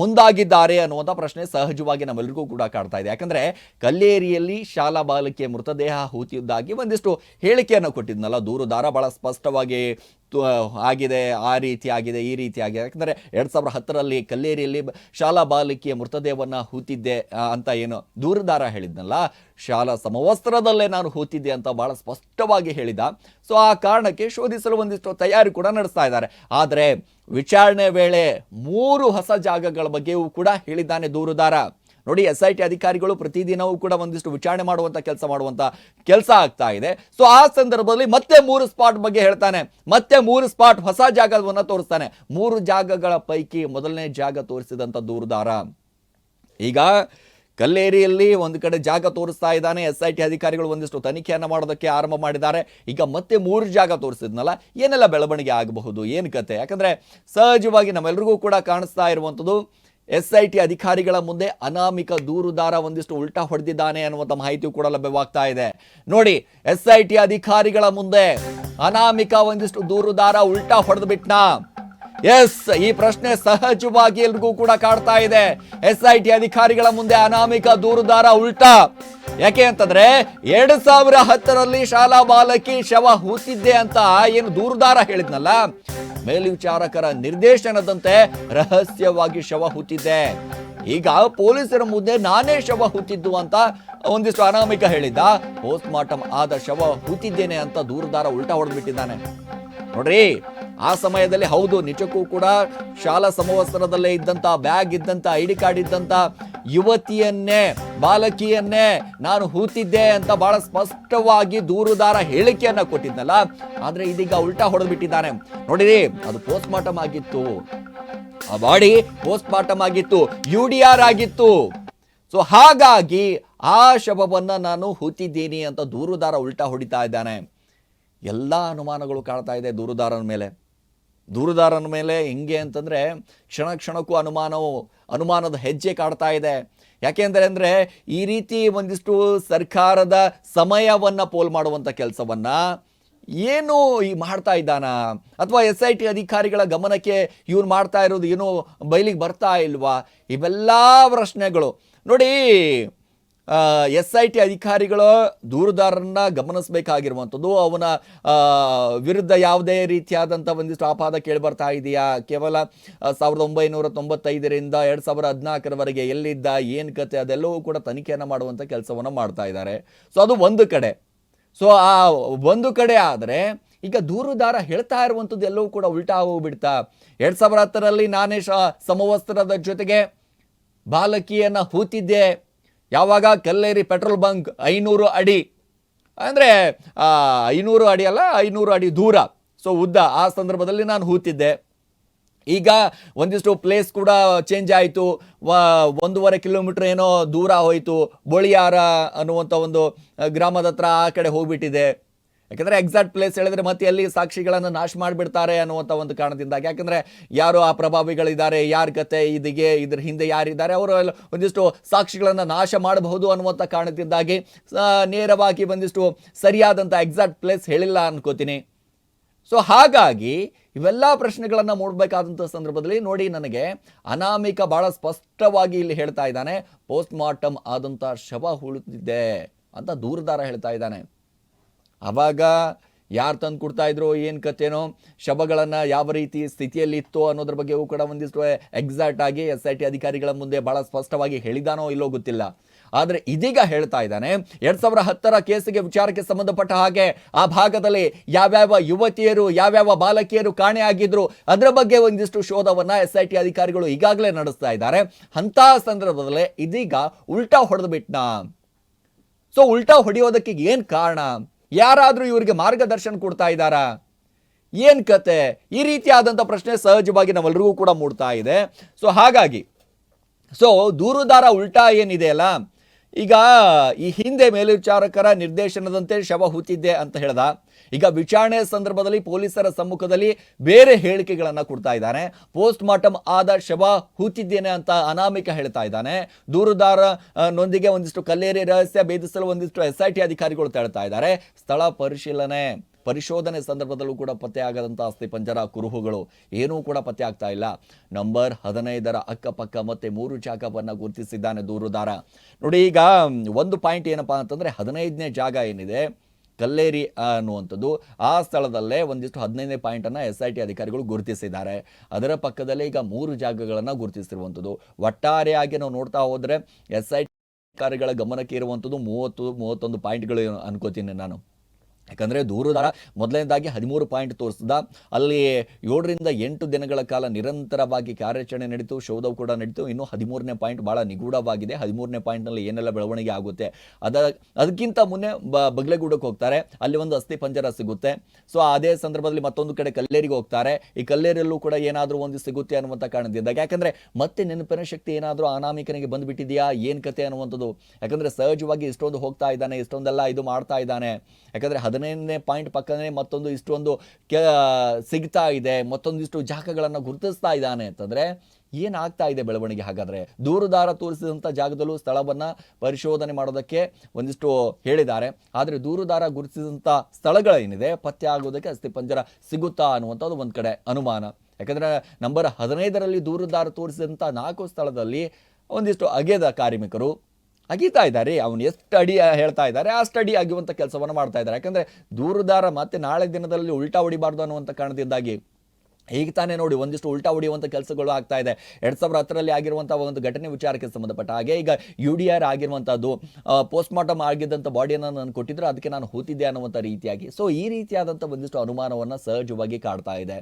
ಮುಂದಾಗಿದ್ದಾರೆ ಅನ್ನುವಂಥ ಪ್ರಶ್ನೆ ಸಹಜವಾಗಿ ನಮ್ಮೆಲ್ಲರಿಗೂ ಕೂಡ ಕಾಡ್ತಾ ಇದೆ. ಯಾಕಂದರೆ ಕಲ್ಲೇರಿಯಲ್ಲಿ ಶಾಲಾ ಬಾಲಕಿಯ ಮೃತದೇಹ ಹೂತಿದ್ದಾಗಿ ಒಂದಿಷ್ಟು ಹೇಳಿಕೆಯನ್ನು ಕೊಟ್ಟಿದ್ನಲ್ಲ. ದೂರುದಾರ ಬಹಳ ಸ್ಪಷ್ಟವಾಗಿ ಆಗಿದೆ, ಆ ರೀತಿ ಆಗಿದೆ, ಈ ರೀತಿ ಆಗಿದೆ. ಯಾಕಂದರೆ ಎರಡು ಸಾವಿರದ ಹತ್ತರಲ್ಲಿ ಕಲ್ಲೇರಿಯಲ್ಲಿ ಶಾಲಾ ಬಾಲಕಿಯ ಮೃತದೇಹವನ್ನು ಹೂತಿದ್ದೆ ಅಂತ ಏನು ದೂರದಾರ ಹೇಳಿದ್ನಲ್ಲ? ಶಾಲಾ ಸಮವಸ್ತ್ರದಲ್ಲೇ ನಾನು ಹೂತಿದ್ದೆ ಅಂತ ಭಾಳ ಸ್ಪಷ್ಟವಾಗಿ ಹೇಳಿದ. ಸೊ, ಆ ಕಾರಣಕ್ಕೆ ಶೋಧಿಸಲು ಒಂದಿಷ್ಟು ತಯಾರಿ ಕೂಡ ನಡೆಸ್ತಾ ಇದ್ದಾರೆ. ಆದರೆ ವಿಚಾರಣೆ ವೇಳೆ ಮೂರು ಹೊಸ ಜಾಗಗಳ ಬಗ್ಗೆಯೂ ಕೂಡ ಹೇಳಿದ್ದಾನೆ ದೂರುದಾರ. ನೋಡಿ ಎಸ್ ಐ ಟಿ ಅಧಿಕಾರಿಗಳು ಪ್ರತಿದಿನವೂ ಕೂಡ ಒಂದಿಷ್ಟು ವಿಚಾರಣೆ ಮಾಡುವಂತ ಕೆಲಸ ಮಾಡುವಂತ ಕೆಲಸ ಆಗ್ತಾ ಇದೆ. ಸೊ ಆ ಸಂದರ್ಭದಲ್ಲಿ ಮತ್ತೆ ಮೂರು ಸ್ಪಾಟ್ ಬಗ್ಗೆ ಹೇಳ್ತಾನೆ. ಮತ್ತೆ ಮೂರು ಸ್ಪಾಟ್ ಹೊಸ ಜಾಗವನ್ನು ತೋರಿಸ್ತಾನೆ. ಮೂರು ಜಾಗಗಳ ಪೈಕಿ ಮೊದಲನೇ ಜಾಗ ತೋರಿಸಿದಂತ ದೂರುದಾರ. ಈಗ ಕಲ್ಲೇರಿಯಲ್ಲಿ ಒಂದು ಕಡೆ ಜಾಗ ತೋರಿಸ್ತಾ ಇದ್ದಾನೆ. ಎಸ್ ಐ ಟಿ ಅಧಿಕಾರಿಗಳು ಒಂದಿಷ್ಟು ತನಿಖೆಯನ್ನು ಮಾಡೋದಕ್ಕೆ ಆರಂಭ ಮಾಡಿದ್ದಾರೆ. ಈಗ ಮತ್ತೆ ಮೂರು ಜಾಗ ತೋರಿಸಿದ್ನಲ್ಲ, ಏನೆಲ್ಲ ಬೆಳವಣಿಗೆ ಆಗಬಹುದು? ಏನು ಕತೆ? ಯಾಕಂದರೆ ಸಹಜವಾಗಿ ನಮ್ಮೆಲ್ಲರಿಗೂ ಕೂಡ ಕಾಣಿಸ್ತಾ ಇರುವಂಥದ್ದು ಎಸ್ ಐ ಟಿ ಅಧಿಕಾರಿಗಳ ಮುಂದೆ ಅನಾಮಿಕ ದೂರುದಾರ ಒಂದಿಷ್ಟು ಉಲ್ಟಾ ಹೊಡೆದಿದ್ದಾನೆ ಅನ್ನುವಂಥ ಮಾಹಿತಿಯು ಕೂಡ ಲಭ್ಯವಾಗ್ತಾ ಇದೆ. ನೋಡಿ ಎಸ್ ಐ ಟಿ ಅಧಿಕಾರಿಗಳ ಮುಂದೆ ಅನಾಮಿಕ ಒಂದಿಷ್ಟು ದೂರುದಾರ ಉಲ್ಟಾ ಹೊಡೆದು ಬಿಟ್ನಾ ಎಸ್ ಈ ಪ್ರಶ್ನೆ ಸಹಜವಾಗಿ ಎಲ್ರಿಗೂ ಕೂಡ ಕಾಡ್ತಾ ಇದೆ. ಎಸ್ ಐ ಟಿ ಅಧಿಕಾರಿಗಳ ಮುಂದೆ ಅನಾಮಿಕ ದೂರುದಾರ ಉಲ್ಟಾ. ಯಾಕೆ ಅಂತಂದ್ರೆ, ಎರಡ್ ಸಾವಿರ ಹತ್ತರಲ್ಲಿ ಶಾಲಾ ಬಾಲಕಿ ಶವ ಹೂತಿದ್ದೆ ಅಂತ ಏನು ದೂರುದಾರ ಹೇಳಿದ್ನಲ್ಲ? ಮೇಲ್ವಿಚಾರಕರ ನಿರ್ದೇಶನದಂತೆ ರಹಸ್ಯವಾಗಿ ಶವ ಹೂತಿದ್ದೆ. ಈಗ ಪೊಲೀಸರ ಮುಂದೆ ನಾನೇ ಶವ ಹೂತಿದ್ದು ಅಂತ ಒಂದಿಷ್ಟು ಅನಾಮಿಕ ಹೇಳಿದ್ದ. ಪೋಸ್ಟ್ ಮಾರ್ಟಮ್ ಆದ ಶವ ಹೂತಿದ್ದೇನೆ ಅಂತ ದೂರುದಾರ ಉಲ್ಟಾ ಹೊಡೆದ್ಬಿಟ್ಟಿದ್ದಾನೆ. ನೋಡ್ರಿ ಆ ಸಮಯದಲ್ಲಿ ಹೌದು, ನಿಜಕ್ಕೂ ಕೂಡ ಶಾಲಾ ಸಮವಸ್ತ್ರದಲ್ಲೇ ಇದ್ದಂತ, ಬ್ಯಾಗ್ ಇದ್ದಂತ ಐ ಡಿ ಕಾರ್ಡ್ ಇದ್ದಂತ ಯುವತಿಯನ್ನೇ, ಬಾಲಕಿಯನ್ನೇ ನಾನು ಹೂತಿದ್ದೆ ಅಂತ ಬಹಳ ಸ್ಪಷ್ಟವಾಗಿ ದೂರುದಾರ ಹೇಳಿಕೆಯನ್ನ ಕೊಟ್ಟಿದ್ದಲ್ಲ, ಆದ್ರೆ ಇದೀಗ ಉಲ್ಟಾ ಹೊಡೆದ್ಬಿಟ್ಟಿದ್ದಾನೆ. ನೋಡಿರಿ, ಅದು ಪೋಸ್ಟ್ ಮಾರ್ಟಮ್ ಆಗಿತ್ತು. ಆ ಬಾಡಿ ಪೋಸ್ಟ್ ಮಾರ್ಟಮ್ ಆಗಿತ್ತು ಯು ಡಿ ಆರ್ ಆಗಿತ್ತು. ಸೊ ಹಾಗಾಗಿ ಆ ಶವವನ್ನ ನಾನು ಹೂತಿದ್ದೀನಿ ಅಂತ ದೂರುದಾರ ಉಲ್ಟಾ ಹೊಡಿತಾ ಇದ್ದಾನೆ. ಎಲ್ಲ ಅನುಮಾನಗಳು ಕಾಣ್ತಾ ಇದೆ ದೂರುದಾರನ ಮೇಲೆ. ದೂರುದಾರನ ಮೇಲೆ ಹೆಂಗೆ ಅಂತಂದರೆ ಕ್ಷಣ ಕ್ಷಣಕ್ಕೂ ಅನುಮಾನವು, ಅನುಮಾನದ ಹೆಜ್ಜೆ ಕಾಡ್ತಾ ಇದೆ. ಯಾಕೆಂದರೆ ಅಂದರೆ ಈ ರೀತಿ ಒಂದಿಷ್ಟು ಸರ್ಕಾರದ ಸಮಯವನ್ನು ಪೋಲ್ ಮಾಡುವಂಥ ಕೆಲಸವನ್ನು ಏನು ಈ ಮಾಡ್ತಾ ಇದ್ದಾನ? ಅಥವಾ ಎಸ್ ಐ ಟಿ ಅಧಿಕಾರಿಗಳ ಗಮನಕ್ಕೆ ಇವ್ನು ಮಾಡ್ತಾ ಇರೋದು ಏನು ಬಯಲಿಗೆ ಬರ್ತಾ ಇಲ್ವಾ? ಇವೆಲ್ಲ ಪ್ರಶ್ನೆಗಳು. ನೋಡಿ ಎಸ್ ಐ ಟಿ ಅಧಿಕಾರಿಗಳು ದೂರುದಾರರನ್ನ ಗಮನಿಸಬೇಕಾಗಿರುವಂಥದ್ದು. ಅವನ ವಿರುದ್ಧ ಯಾವುದೇ ರೀತಿಯಾದಂಥ ಒಂದಿಷ್ಟು ಆಪಾದ ಕೇಳಿಬರ್ತಾ ಇದೆಯಾ? ಕೇವಲ ಸಾವಿರದ ಒಂಬೈನೂರ ತೊಂಬತ್ತೈದರಿಂದ ಎರಡು ಸಾವಿರದ ಹದಿನಾಲ್ಕರವರೆಗೆ ಎಲ್ಲಿದ್ದ, ಏನು ಕತೆ, ಅದೆಲ್ಲವೂ ಕೂಡ ತನಿಖೆಯನ್ನು ಮಾಡುವಂಥ ಕೆಲಸವನ್ನು ಮಾಡ್ತಾ ಇದ್ದಾರೆ. ಸೊ, ಅದು ಒಂದು ಕಡೆ. ಸೊ, ಆ ಒಂದು ಕಡೆ ಆದರೆ, ಈಗ ದೂರುದಾರ ಹೇಳ್ತಾ ಇರುವಂಥದ್ದು ಎಲ್ಲವೂ ಕೂಡ ಉಲ್ಟಾ ಹೋಗ್ಬಿಡ್ತಾ. ಎರಡು ಸಾವಿರ ಹತ್ತರಲ್ಲಿ ನಾನೇ ಸಮವಸ್ತ್ರದ ಜೊತೆಗೆ ಬಾಲಕಿಯನ್ನು ಹೂತಿದ್ದೆ. ಯಾವಾಗ ಕಲ್ಲೇರಿ ಪೆಟ್ರೋಲ್ ಬಂಕ್ ಐನೂರು ಅಡಿ, ಅಂದರೆ ಐನೂರು ಅಡಿ ಅಲ್ಲ, ಐನೂರು ಅಡಿ ದೂರ. ಸೊ ಉದ್ದ, ಆ ಸಂದರ್ಭದಲ್ಲಿ ನಾನು ಹೂತಿದ್ದೆ. ಈಗ ಒಂದಿಷ್ಟು ಪ್ಲೇಸ್ ಕೂಡ ಚೇಂಜ್ ಆಯಿತು. ಒಂದೂವರೆ ಕಿಲೋಮೀಟ್ರ್ ಏನೋ ದೂರ ಹೋಯಿತು. ಬೋಳಿಯಾರ ಅನ್ನುವಂಥ ಒಂದು ಗ್ರಾಮದ ಹತ್ರ ಆ ಕಡೆ ಹೋಗ್ಬಿಟ್ಟಿದೆ. ಯಾಕಂದರೆ ಎಕ್ಸಾಕ್ಟ್ ಪ್ಲೇಸ್ ಹೇಳಿದ್ರೆ ಮತ್ತೆ ಅಲ್ಲಿ ಸಾಕ್ಷಿಗಳನ್ನು ನಾಶ ಮಾಡಿಬಿಡ್ತಾರೆ ಅನ್ನುವಂಥ ಒಂದು ಕಾರಣದಿಂದಾಗಿ. ಯಾಕಂದರೆ ಯಾರು ಆ ಪ್ರಭಾವಿಗಳಿದ್ದಾರೆ, ಯಾರ ಕತೆ ಇದಿಗೆ, ಇದ್ರ ಹಿಂದೆ ಯಾರಿದ್ದಾರೆ, ಅವರು ಒಂದಿಷ್ಟು ಸಾಕ್ಷಿಗಳನ್ನು ನಾಶ ಮಾಡಬಹುದು ಅನ್ನುವಂಥ ಕಾರಣದಿಂದಾಗಿ ನೇರವಾಗಿ ಒಂದಿಷ್ಟು ಸರಿಯಾದಂಥ ಎಕ್ಸಾಕ್ಟ್ ಪ್ಲೇಸ್ ಹೇಳಿಲ್ಲ ಅನ್ಕೋತೀನಿ. ಸೊ ಹಾಗಾಗಿ ಇವೆಲ್ಲ ಪ್ರಶ್ನೆಗಳನ್ನು ಮೂಡಬೇಕಾದಂಥ ಸಂದರ್ಭದಲ್ಲಿ ನೋಡಿ ನನಗೆ ಅನಾಮಿಕ ಭಾಳ ಸ್ಪಷ್ಟವಾಗಿ ಇಲ್ಲಿ ಹೇಳ್ತಾ ಇದ್ದಾನೆ ಪೋಸ್ಟ್ ಮಾರ್ಟಮ್ ಆದಂಥ ಶವ ಉಳಿದಿದೆ ಅಂತ ದೂರದಾರ ಹೇಳ್ತಾ ಇದ್ದಾನೆ. ಅವಾಗ ಯಾರು ತಂದು ಕೊಡ್ತಾ ಇದ್ರು, ಏನು ಕಥೆನೋ, ಶವಗಳನ್ನು ಯಾವ ರೀತಿ ಸ್ಥಿತಿಯಲ್ಲಿ ಇತ್ತು ಅನ್ನೋದ್ರ ಬಗ್ಗೆಯೂ ಕೂಡ ಒಂದಿಷ್ಟು ಎಕ್ಸಾಕ್ಟ್ ಆಗಿ ಎಸ್ ಐ ಟಿ ಅಧಿಕಾರಿಗಳ ಮುಂದೆ ಭಾಳ ಸ್ಪಷ್ಟವಾಗಿ ಹೇಳಿದಾನೋ ಇಲ್ಲೋ ಗೊತ್ತಿಲ್ಲ. ಆದರೆ ಇದೀಗ ಹೇಳ್ತಾ ಇದ್ದಾನೆ, ಎರಡು ಸಾವಿರ ಹತ್ತರ ಕೇಸಿಗೆ ವಿಚಾರಕ್ಕೆ ಸಂಬಂಧಪಟ್ಟ ಹಾಗೆ ಆ ಭಾಗದಲ್ಲಿ ಯಾವ್ಯಾವ ಯುವತಿಯರು, ಯಾವ್ಯಾವ ಬಾಲಕಿಯರು ಕಾಣೆಯಾಗಿದ್ರು ಅದರ ಬಗ್ಗೆ ಒಂದಿಷ್ಟು ಶೋಧವನ್ನು ಎಸ್ ಐ ಟಿ ಅಧಿಕಾರಿಗಳು ಈಗಾಗಲೇ ನಡೆಸ್ತಾ ಇದ್ದಾರೆ. ಅಂತಹ ಸಂದರ್ಭದಲ್ಲಿ ಇದೀಗ ಉಲ್ಟಾ ಹೊಡೆದು ಬಿಟ್ನಾ ಸೊ ಉಲ್ಟಾ ಹೊಡೆಯೋದಕ್ಕೆ ಏನು ಕಾರಣ? ಯಾರಾದರೂ ಇವರಿಗೆ ಮಾರ್ಗದರ್ಶನ ಕೊಡ್ತಾ ಇದ್ದಾರಾ? ಏನು ಕತೆ? ಈ ರೀತಿಯಾದಂಥ ಪ್ರಶ್ನೆ ಸಹಜವಾಗಿ ನಾವೆಲ್ಲರಿಗೂ ಕೂಡ ಮೂಡ್ತಾ ಇದೆ. ಸೊ ಹಾಗಾಗಿ ಸೊ ದೂರುದಾರ ಉಲ್ಟಾ ಏನಿದೆ ಅಲ್ಲ? ಈಗ ಈ ಹಿಂದೆ ಮೇಲ್ವಿಚಾರಕರ ನಿರ್ದೇಶನದಂತೆ ಶವ ಹೂತಿದ್ದೆ ಅಂತ ಹೇಳ್ದ. ಈಗ ವಿಚಾರಣೆ ಸಂದರ್ಭದಲ್ಲಿ ಪೊಲೀಸರ ಸಮ್ಮುಖದಲ್ಲಿ ಬೇರೆ ಹೇಳಿಕೆಗಳನ್ನು ಕೊಡ್ತಾ ಇದ್ದಾನೆ. ಪೋಸ್ಟ್ ಮಾರ್ಟಮ್ ಆದ ಶವ ಹೂತಿದ್ದೇನೆ ಅಂತ ಅನಾಮಿಕ ಹೇಳ್ತಾ ಇದ್ದಾನೆ. ದೂರುದಾರ ನೊಂದಿಗೆ ಒಂದಿಷ್ಟು ಕಲ್ಲೇರಿ ರಹಸ್ಯ ಭೇದಿಸಲು ಒಂದಿಷ್ಟು ಎಸ್ ಐ ಟಿ ಅಧಿಕಾರಿಗಳು ತಳ್ತಾ ಇದ್ದಾರೆ. ಸ್ಥಳ ಪರಿಶೀಲನೆ. ಪರಿಶೋಧನೆ ಸಂದರ್ಭದಲ್ಲೂ ಕೂಡ ಪತ್ತೆ ಅಸ್ಥಿ ಪಂಜರ ಕುರುಹುಗಳು ಏನೂ ಕೂಡ ಪತ್ತೆ ಆಗ್ತಾ ಇಲ್ಲ. ನಂಬರ್ ಹದಿನೈದರ ಅಕ್ಕಪಕ್ಕ ಮತ್ತೆ ಮೂರು ಜಾಗವನ್ನು ಗುರುತಿಸಿದ್ದಾನೆ ದೂರುದಾರ. ನೋಡಿ ಈಗ ಒಂದು ಪಾಯಿಂಟ್ ಏನಪ್ಪಾ ಅಂತಂದ್ರೆ ಹದಿನೈದನೇ ಜಾಗ ಏನಿದೆ? ಕಲ್ಲೇರಿ ಅನ್ನುವಂಥದ್ದು. ಆ ಸ್ಥಳದಲ್ಲೇ ಒಂದಿಷ್ಟು ಹದಿನೈದನೇ ಪಾಯಿಂಟನ್ನು ಎಸ್ ಐ ಟಿ ಅಧಿಕಾರಿಗಳು ಗುರುತಿಸಿದ್ದಾರೆ. ಅದರ ಪಕ್ಕದಲ್ಲೇ ಈಗ ಮೂರು ಜಾಗಗಳನ್ನು ಗುರುತಿಸಿರುವಂಥದ್ದು. ಒಟ್ಟಾರೆಯಾಗಿ ನಾವು ನೋಡ್ತಾ ಹೋದರೆ ಎಸ್ ಐ ಟಿ ಅಧಿಕಾರಿಗಳ ಗಮನಕ್ಕೆ ಇರುವಂಥದ್ದು ಮೂವತ್ತು, ಮೂವತ್ತೊಂದು ಪಾಯಿಂಟ್ಗಳು ಅನ್ಕೋತೀನಿ ನಾನು. ಯಾಕಂದರೆ ದೂರುದಾರ ಮೊದಲನೇದಾಗಿ ಹದಿಮೂರು ಪಾಯಿಂಟ್ ತೋರಿಸಿದ. ಅಲ್ಲಿ ಏಳರಿಂದ ಎಂಟು ದಿನಗಳ ಕಾಲ ನಿರಂತರವಾಗಿ ಕಾರ್ಯಾಚರಣೆ ನಡೀತು, ಶೋಧವು ಕೂಡ ನಡೀತು. ಇನ್ನು ಹದಿಮೂರನೇ ಪಾಯಿಂಟ್ ಭಾಳ ನಿಗೂಢವಾಗಿದೆ. ಹದಿಮೂರನೇ ಪಾಯಿಂಟ್ನಲ್ಲಿ ಏನೆಲ್ಲ ಬೆಳವಣಿಗೆ ಆಗುತ್ತೆ? ಅದ, ಅದಕ್ಕಿಂತ ಮುನ್ನೆ ಬಗ್ಲೆಗೂಡಕ್ಕೆ ಹೋಗ್ತಾರೆ. ಅಲ್ಲಿ ಒಂದು ಅಸ್ಥಿ ಪಂಜರ ಸಿಗುತ್ತೆ. ಸೊ, ಅದೇ ಸಂದರ್ಭದಲ್ಲಿ ಮತ್ತೊಂದು ಕಡೆ ಕಲ್ಲೇರಿಗೆ ಹೋಗ್ತಾರೆ. ಈ ಕಲ್ಲೇರಿಯಲ್ಲೂ ಕೂಡ ಏನಾದರೂ ಒಂದು ಸಿಗುತ್ತೆ ಅನ್ನುವಂಥ ಕಾರಣದಿಂದ ಯಾಕಂದರೆ ಮತ್ತೆ ನೆನಪಿನ ಶಕ್ತಿ ಏನಾದರೂ ಅನಾಮಿಕನಿಗೆ ಬಂದುಬಿಟ್ಟಿದೆಯಾ? ಏನು ಕತೆ ಅನ್ನುವಂಥದ್ದು. ಯಾಕಂದರೆ ಸಹಜವಾಗಿ ಇಷ್ಟೊಂದು ಹೋಗ್ತಾ ಇದ್ದಾನೆ, ಇಷ್ಟೊಂದೆಲ್ಲ ಇದು ಮಾಡ್ತಾ ಇದ್ದಾನೆ. ಯಾಕಂದರೆ ಹದಿನೈದನೇ ಪಾಯಿಂಟ್ ಪಕ್ಕನೇ ಮತ್ತೊಂದು ಇಷ್ಟೊಂದು ಕೆ ಸಿಗ್ತಾ ಇದೆ ಮತ್ತೊಂದಿಷ್ಟು ಜಾಗಗಳನ್ನು ಗುರುತಿಸ್ತಾ ಇದ್ದಾನೆ ಅಂತಂದರೆ ಏನಾಗ್ತಾ ಇದೆ ಬೆಳವಣಿಗೆ ಹಾಗಾದರೆ? ದೂರುದಾರ ತೋರಿಸಿದಂಥ ಜಾಗದಲ್ಲೂ ಸ್ಥಳವನ್ನು ಪರಿಶೋಧನೆ ಮಾಡೋದಕ್ಕೆ ಒಂದಿಷ್ಟು ಹೇಳಿದ್ದಾರೆ. ಆದರೆ ದೂರುದಾರ ಗುರುತಿಸಿದಂಥ ಸ್ಥಳಗಳೇನಿದೆ? ಪತ್ತೆ ಆಗೋದಕ್ಕೆ ಅಸ್ಥಿಪಂಜರ ಸಿಗುತ್ತಾ ಅನ್ನುವಂಥದ್ದು ಒಂದು ಕಡೆ ಅನುಮಾನ. ಯಾಕಂದರೆ ನಂಬರ್ ಹದಿನೈದರಲ್ಲಿ ದೂರುದಾರ ತೋರಿಸಿದಂಥ ನಾಲ್ಕು ಸ್ಥಳದಲ್ಲಿ ಒಂದಿಷ್ಟು ಅಗೆದ ಕಾರ್ಮಿಕರು ಅಗೀತಾ ಇದ್ದಾರೆ, ಅವನು ಎಷ್ಟು ಅಡಿ ಹೇಳ್ತಾ ಇದ್ದಾರೆ ಆ ಸ್ಟಡಿ ಆಗುವಂಥ ಕೆಲಸವನ್ನು ಮಾಡ್ತಾ ಇದ್ದಾರೆ. ಯಾಕಂದರೆ ದೂರುದಾರ ಮತ್ತೆ ನಾಳೆ ದಿನದಲ್ಲಿ ಉಲ್ಟಾ ಹೊಡಿಬಾರ್ದು ಅನ್ನುವಂಥ ಕಾರಣದಿಂದಾಗಿ ಈಗ ತಾನೇ ನೋಡಿ ಒಂದಿಷ್ಟು ಉಲ್ಟಾ ಹೊಡೆಯುವಂಥ ಕೆಲಸಗಳು ಆಗ್ತಾ ಇದೆ. ಎರಡು ಸಾವಿರದ ಹತ್ತರಲ್ಲಿ ಆಗಿರುವಂಥ ಒಂದು ಘಟನೆ ವಿಚಾರಕ್ಕೆ ಸಂಬಂಧಪಟ್ಟ ಹಾಗೆ, ಈಗ ಯು ಡಿ ಆರ್ ಆಗಿರುವಂಥದ್ದು ಪೋಸ್ಟ್ ಮಾರ್ಟಮ್ ಆಗಿದ್ದಂಥ ಬಾಡಿಯನ್ನು ನಾನು ಕೊಟ್ಟಿದ್ರೆ ಅದಕ್ಕೆ ನಾನು ಹೂತಿದ್ದೆ ಅನ್ನುವಂಥ ರೀತಿಯಾಗಿ. ಸೊ ಈ ರೀತಿಯಾದಂಥ ಒಂದಿಷ್ಟು ಅನುಮಾನವನ್ನು ಸಹಜವಾಗಿ ಕಾಡ್ತಾ ಇದೆ.